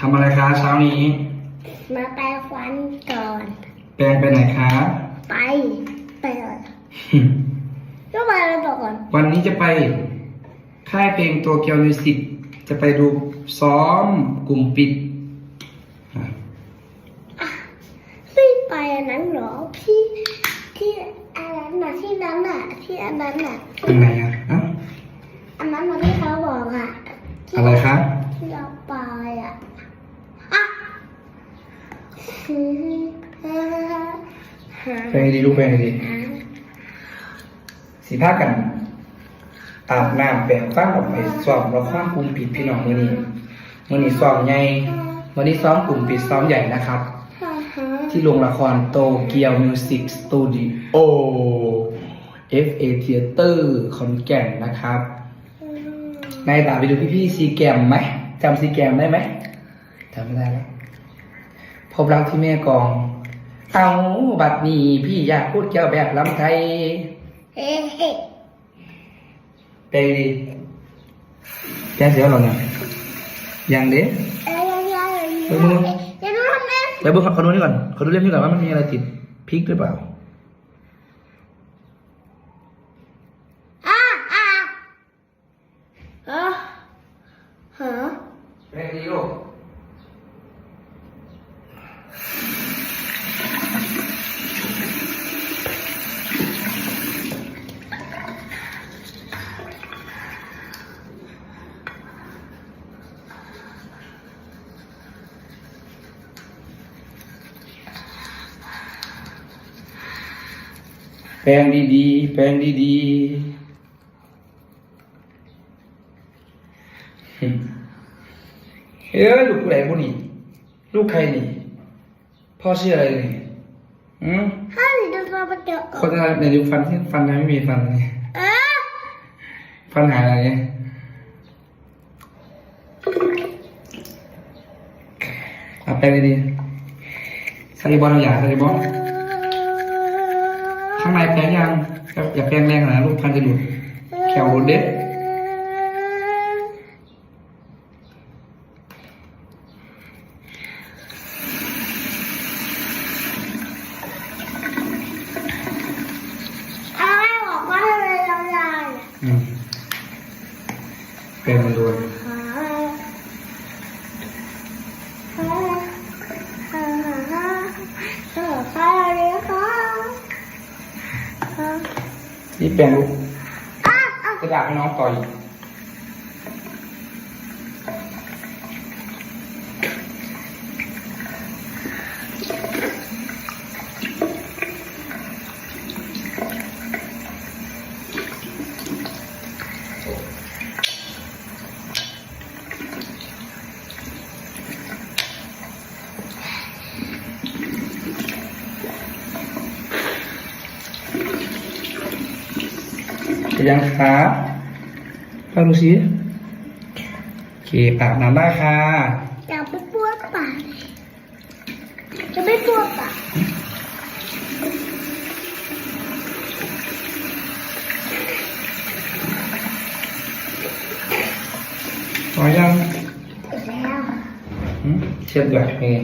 ทำอะไรคะเช้านี้ มาแปรงฟันก่อน แปลงไปไหนคะ ไปไปก่อนก็ไปไปต่อก่อน วันนี้จะไปค่ายเพลงตัวเกียวมิวสิกจะไปดูซ้อมกลุ่มปิดอะไม่ไปอันนั้นเหรอพี่ที่อันนั้นน่ะที่นั้นน่ะที่อันนั้นน่ะอันไหนอะอะอันนั้นน่ะที่เขาบอกอะที่อะไรคะ ที่เราไปอะอะ แปลงดีลูกแปลงดีสีผ้ากันอาบน้ำแปลงฟันออกไปซ้อมเราข้ามกลุ่มปิดพี่น้องมือนี้มือนี้ซ้อมใหญ่วันนี้ซ้อมกลุ่มปิดซ้อมใหญ่นะครับ ที่โรงละครโตเกียวมิวสิกสตูดิโอ FA Theater ขอนแก่นนะครับนายตาไปดูพี่ๆซีแกมไหมจำซีแกมได้ไหมจำไม่ได้แล้ว พบรักที่แม่กอง เอาบัดนี้พี่อยากพูดเกี่ยวแบบลำไทยเฮ้เฮ้ไปดีแกเสียวเหรอเนี่ยยังเด้เอ้ยยังยังเออมึงยังรู้ทำไงไปเบิ่งขอดูนี่ก่อนขอดูเล่มนี้ก่อนว่ามันมีอะไรติดพริกหรือเปล่าอะอะเออฮะแม่ดีลูก ปลงดีๆ แปลงดีๆเฮ้ยลูกผู้ใดผู้นี่ ลูกใครนี่ พ่อชื่ออะไรนี่อืมถ้าหนูจะมาประเดี๋ยวคนจะในยุคฟันที่ฟันยังไม่มีฟันเลยเออฟันหายอะไรเนี่ยเอาแปลงดีๆซาลิบอลเอาอย่างซาลิบอล ข้างในแปลงยังอย่าอย่าแปลงแรงนะลูกฟันจะหลุดแขวหลุดเด็ดเอาไม่บอกว่าทำไมเราได้อืมแปลงมันโดน นี่แปลงลูกอะอะจะด่าให้น้องต่ออี กจะยังครับฟังดูสิโอเคอาบน้ำได้ค่ะอย่าไปปวดปากจะไม่ปวดปากพอยังอีกแล้วหืมเช็ดด้วยนี่